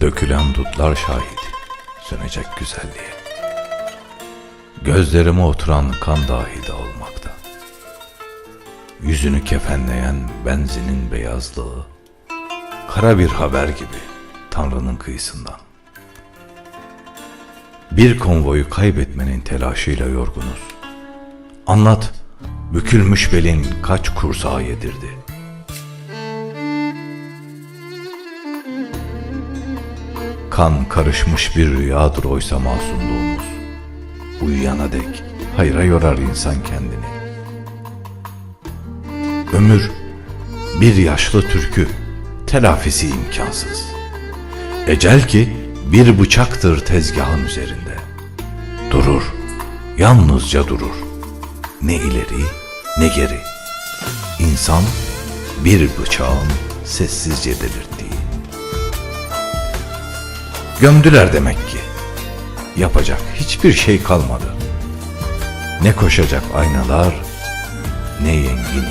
Dökülen dutlar şahit, sönecek güzelliğe. Gözlerime oturan kan dahi dağılmakta. Yüzünü kefenleyen benzinin beyazlığı, kara bir haber gibi Tanrı'nın kıyısından. Bir konvoyu kaybetmenin telaşıyla yorgunuz. Anlat, bükülmüş belin kaç kursağı yedirdi. Kan karışmış bir rüyadır oysa masumluğumuz. Uyuyana dek hayra yorar insan kendini. Ömür bir yaşlı türkü, telafisi imkansız. Ecel ki bir bıçaktır tezgahın üzerinde. Durur, yalnızca durur. Ne ileri ne geri. İnsan bir bıçağın sessizce delirttiği. Gömdüler demek ki. Yapacak hiçbir şey kalmadı. Ne koşacak aynalar, ne yengin